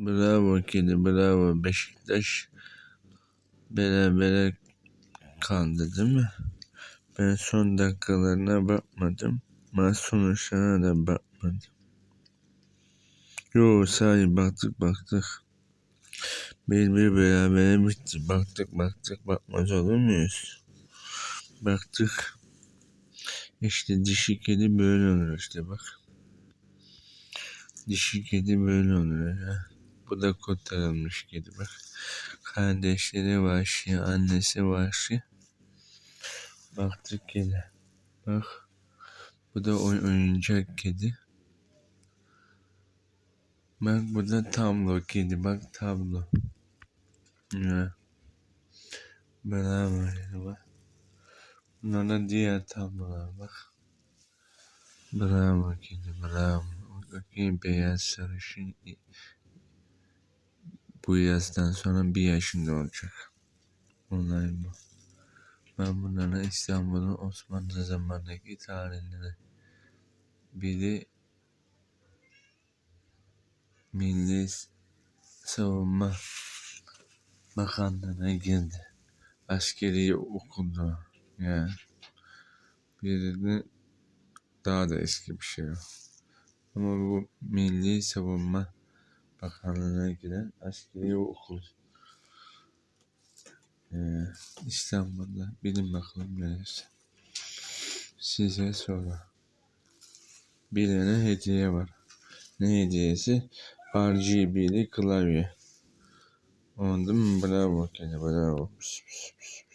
Bravo kedi bravo Beşiktaş berabere kaldı değil mi? Ben son dakikalarına bakmadım. Maç sonuçlarına da bakmadım. Yo sahi baktık baktık. Bir bir berabere bitti. Baktık baktık bakmaz olur muyuz? Baktık. İşte dişi kedi böyle olur işte bak. Dişi kedi böyle olur ya. Bu da kurtarılmış kedi bak. Kardeşleri vahşi, annesi vahşi. Baktık kedi. Bak. Bu da oy oyuncak kedi. Bak bu da tablo kedi. Bak tablo. Ya. Bravo kedi bak. Bunlar da diğer tablolar bak. Bravo kedi bravo. Bakayım beyaz sarışın. Bu yazdan sonra bir yaşında olacak. Olay bu. Ben bunlara İstanbul'un Osmanlı zamanındaki tarihleri biri Milli Savunma Bakanlığı'na girdi. Askeri okudu. Yani biri daha da eski bir şey o. Ama bu Milli Savunma Bakanlığı'na giren askeri okul. Ee, İstanbul'da bilin bakalım neresi. Size sonra. Bilene hediye var. Ne hediyesi? RGB'li klavye. Anladın mı? Bravo kedi bravo. Pıs, pıs, pıs.